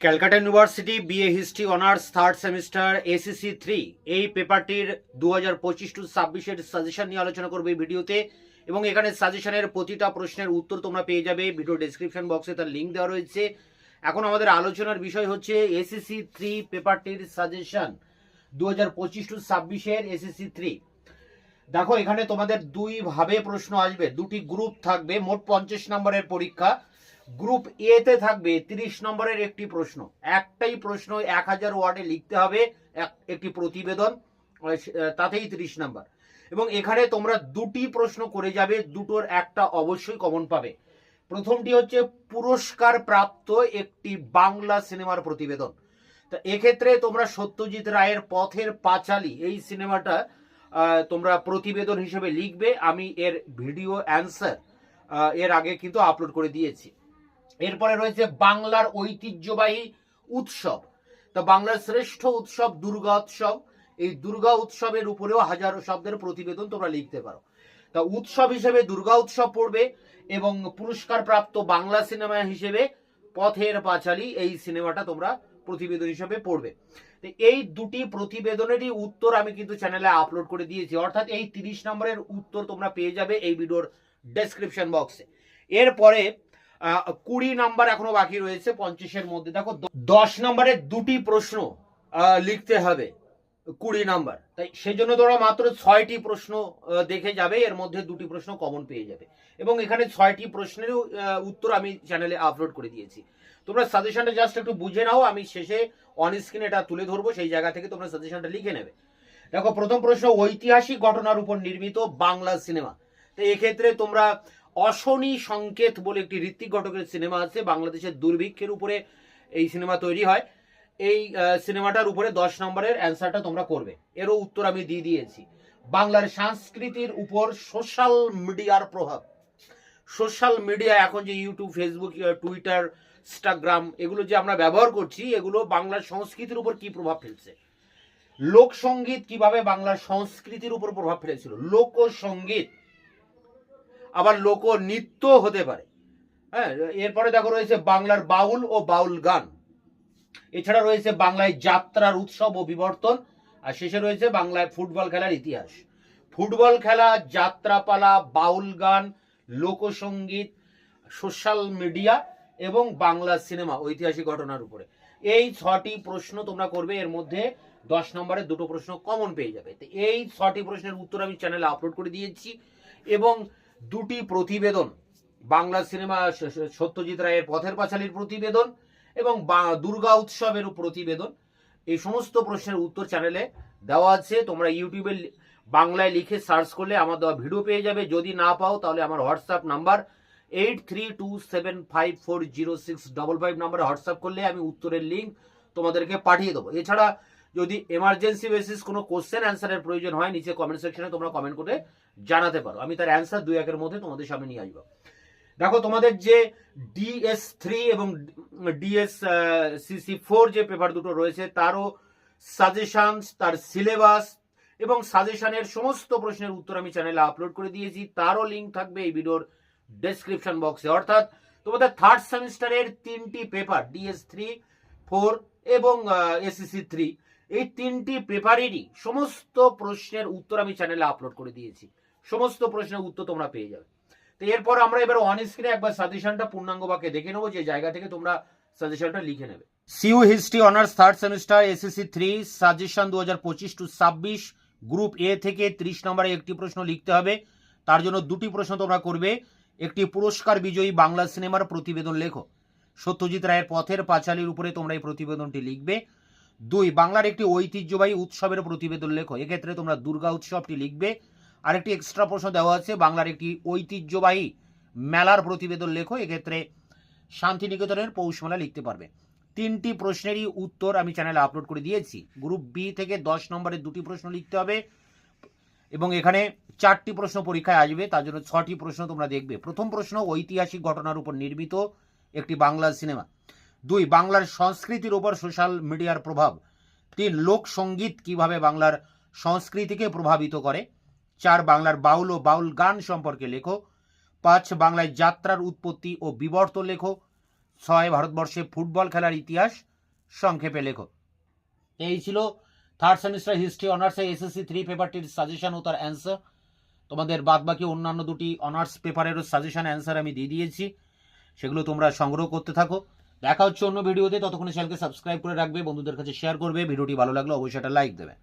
Calcutta university BA history honours third semester SEC three এই পেপারটির দু হাজার পঁচিশ টু ছাব্বিশের সাজেশন নিয়ে আলোচনা করবে ভিডিওতে। এবং এখানে সাজেশনের প্রতিটা প্রশ্নের উত্তর তোমরা পেয়ে যাবে। ভিডিও ডেসক্রিপশন বক্সে তার লিঙ্ক দেওয়া রয়েছে। এখন আমাদের আলোচনার বিষয় হচ্ছে এসিসি থ্রি পেপারটির সাজেশন দু হাজার পঁচিশ টু ছাব্বিশের এসিসি থ্রি দেখো, এখানে তোমাদের দুই ভাবে প্রশ্ন আসবে, দুটি গ্রুপ থাকবে, মোট পঞ্চাশ নম্বরের পরীক্ষা। গ্রুপ এ তে থাকবে তিরিশ নম্বরের একটি প্রশ্ন। একটাই প্রশ্ন এক হাজার ওয়ার্ডে লিখতে হবে, এক- একটি প্রতিবেদন তাতেই তিরিশ নাম্বার। এবং এখানে তোমরা দুটি প্রশ্ন করে যাবে, দুটোর একটা অবশ্যই কমন পাবে। প্রথমটি হচ্ছে, পুরস্কার প্রাপ্ত একটি বাংলা সিনেমার প্রতিবেদন। তা এক্ষেত্রে তোমরা সত্যজিৎ রায়ের পথের পাঁচালী, এই সিনেমাটা তোমরা প্রতিবেদন হিসেবে লিখবে। আমি এর ভিডিও অ্যান্সার এর আগে কিন্তু আপলোড করে দিয়েছি। এরপরে রয়েছে বাংলার ঐতিহ্যবাহী উৎসব। তা বাংলার শ্রেষ্ঠ উৎসব দুর্গা উৎসব। এই দুর্গা উৎসবের উপরেও হাজারো শব্দের প্রতিবেদন তোমরা লিখতে পারো। তা উৎসব হিসেবে দুর্গা উৎসব পড়বে এবং পুরস্কার প্রাপ্ত বাংলা সিনেমা হিসেবে পথের পাঁচালী এই সিনেমাটা তোমরা প্রতিবেদন হিসেবে পড়বে। এই দুটি প্রতিবেদনেরই উত্তর আমি কিন্তু চ্যানেলে আপলোড করে দিয়েছি। অর্থাৎ এই তিরিশ নম্বরের উত্তর তোমরা পেয়ে যাবে এই ভিডিওর ডেসক্রিপশন বক্সে এরপরে কুড়ি নাম্বার এখনও বাকি রয়েছে, পঞ্চাশের মধ্যে। দেখো দশ নম্বরের দুটি প্রশ্ন লিখতে হবে, কুড়ি নাম্বার। তাই সেজন্য তোমরা মাত্র ছয়টি প্রশ্ন দেখে যাবে, এর মধ্যে দুটি প্রশ্ন কমন পেয়ে যাবে। এবং এখানে ছয়টি প্রশ্নেরও উত্তর আমি চ্যানেলে আপলোড করে দিয়েছি। তোমরা সাজেশনটা জাস্ট একটু বুঝে নাও, আমি শেষে অন স্ক্রিন এটা তুলে ধরবো, সেই জায়গা থেকে তোমরা সাজেশনটা লিখে নেবে। দেখো, প্রথম প্রশ্ন, ঐতিহাসিক ঘটনার উপর নির্মিত বাংলা সিনেমা তো এক্ষেত্রে তোমরা অশনি সংকেত বলে একটি ঋত্বিক ঘটকের সিনেমা আছে, বাংলাদেশের দুর্ভিক্ষের উপরে এই সিনেমা তৈরি হয়। এই সিনেমাটার উপরে দশ নম্বরের অ্যান্সারটা তোমরা করবে। এরও উত্তর আমি দিয়ে দিয়েছি। বাংলার সংস্কৃতির উপর সোশ্যাল মিডিয়ার প্রভাব। সোশ্যাল মিডিয়া এখন যে ইউটিউব, ফেসবুক টুইটার, ইনস্টাগ্রাম, এগুলো যে আমরা ব্যবহার করছি, এগুলো বাংলার সংস্কৃতির উপর কি প্রভাব ফেলছে? লোকসঙ্গীত কীভাবে বাংলার সংস্কৃতির উপর প্রভাব ফেলেছিল? লোকসঙ্গীত আবার লোক নৃত্য হতে পারে। হ্যাঁ এরপরে দেখো রয়েছে বাংলার বাউল ও বাউল গান। এছাড়া রয়েছে বাংলায় যাত্রার উৎসব ও বিবর্তন, আর শেষে রয়েছে বাংলায় ফুটবল খেলার ইতিহাস। ফুটবল খেলা, যাত্রাপালা, বাউল গান লোকসঙ্গীত সোশ্যাল মিডিয়া এবং বাংলা সিনেমা ঐতিহাসিক ঘটনার উপরে। এই ছটি প্রশ্ন তোমরা করবে, এর মধ্যে দশ নম্বরের দুটো প্রশ্ন কমন পেয়ে যাবে। তো এই ছটি প্রশ্নের উত্তর আমি চ্যানেলে আপলোড করে দিয়েছি এবং দুটি প্রতিবেদন, বাংলা সিনেমা সত্যজিৎ রায়ের পথের পাঁচালীর প্রতিবেদন এবং দুর্গা উৎসবের প্রতিবেদন। এই সমস্ত প্রশ্নের উত্তর চ্যানেলে দেওয়া আছে। তোমরা ইউটিউবে বাংলায় লিখে সার্চ করলে আমার দেওয়া ভিডিও পেয়ে যাবে। যদি না পাও তাহলে আমার WhatsApp number eight three two seven five four zero six double five নাম্বারে হোয়াটসঅ্যাপ করলে আমি উত্তরের লিঙ্ক তোমাদেরকে পাঠিয়ে দেবো। এছাড়া যদি এমার্জেন্সি বেসিস কোনো কোশ্চেন অ্যান্সারের প্রয়োজন হয়, নিচে কমেন্ট সেকশনে তোমরা কমেন্ট করে জানাতে পারো। আমি তার অ্যান্সার দুই একের মধ্যে তোমাদের সামনে নিয়ে আসব। দেখো, তোমাদের যে ডিএস থ্রি এবং ডিএস সিসি ফোর যে পেপার দুটো রয়েছে, তারও সাজেশন তার সিলেবাস এবং সাজেশনের সমস্ত প্রশ্নের উত্তর আমি চ্যানেলে আপলোড করে দিয়েছি। তারও লিঙ্ক থাকবে এই ভিডিওর ডেসক্রিপশন বক্সে অর্থাৎ তোমাদের থার্ড সেমিস্টারের তিনটি পেপার ডিএস থ্রি ফোর এবং এসিসি থ্রি এই তিনটি পেপারেরই সমস্ত প্রশ্নের উত্তর আমি চ্যানেলে আপলোড করে দিয়েছি। সমস্ত প্রশ্নের উত্তর তোমরা পেয়ে যাবে। তো এরপর আমরা এবার অন স্ক্রিনে একবার সাজেশনটা পূর্ণাঙ্গ বাক্যে দেখে নেব, যে জায়গা থেকে তোমরা সাজেশনটা লিখে নেবে। CU history honours third semester SSC three suggestion দু হাজার পঁচিশ টু ছাব্বিশ গ্রুপ এ থেকে ত্রিশ নম্বরে একটি প্রশ্ন লিখতে হবে। তার জন্য দুটি প্রশ্ন তোমরা করবে। একটি পুরস্কার বিজয়ী বাংলা সিনেমার প্রতিবেদন লেখো। সত্যজিৎ রায়ের পথের পাঁচালীর উপরে তোমরা এই প্রতিবেদনটি লিখবে। দুই, বাংলার একটি ঐতিহ্যবাহী উৎসবের প্রতিবেদন লেখো। এক্ষেত্রে তোমরা দুর্গা উৎসবটি লিখবে। আরেকটি এক্সট্রা প্রশ্ন দেওয়া আছে, বাংলার একটি ঐতিহ্যবাহী মেলার প্রতিবেদন লেখো। এক্ষেত্রে শান্তিনিকেতনের পৌষ মেলা লিখতে পারবে। তিনটি প্রশ্নেরই উত্তর আমি চ্যানেলে আপলোড করে দিয়েছি। গ্রুপ বি থেকে দশ নম্বরের দুটি প্রশ্ন লিখতে হবে এবং এখানে চারটি প্রশ্ন পরীক্ষায় আসবে, তার জন্য ছটি প্রশ্ন তোমরা দেখবে। প্রথম প্রশ্ন, ঐতিহাসিক ঘটনার উপর নির্মিত একটি বাংলা সিনেমা। দুই, বাংলার সংস্কৃতির উপর সোশ্যাল মিডিয়ার প্রভাব। তিন লোকসঙ্গীত কীভাবে বাংলার সংস্কৃতিকে প্রভাবিত করে। চার, বাংলার বাউল ও বাউল গান সম্পর্কে লেখো। পাঁচ, বাংলায় যাত্রার উৎপত্তি ও বিবর্তন লেখো। ছয়, ভারতবর্ষে ফুটবল খেলার ইতিহাস সংক্ষেপে লেখো। এই ছিল থার্ড সেমিস্টার হিস্ট্রি অনার্সে এসএসসি থ্রি পেপারটির সাজেশন ও তার অ্যান্সার তোমাদের বাদ বাকি অন্যান্য দুটি অনার্স পেপারেরও সাজেশন অ্যান্সার আমি দিয়ে দিয়েছি। সেগুলো তোমরা সংগ্রহ করতে থাকো। দেখা হচ্ছে অন্য ভিডিওতে, ততক্ষণে চ্যানেলকে সাবস্ক্রাইব করে রাখবে, বন্ধুদের কাছে শেয়ার করবে, ভিডিওটি ভালো লাগলে অবশ্যই একটা লাইক দেবে।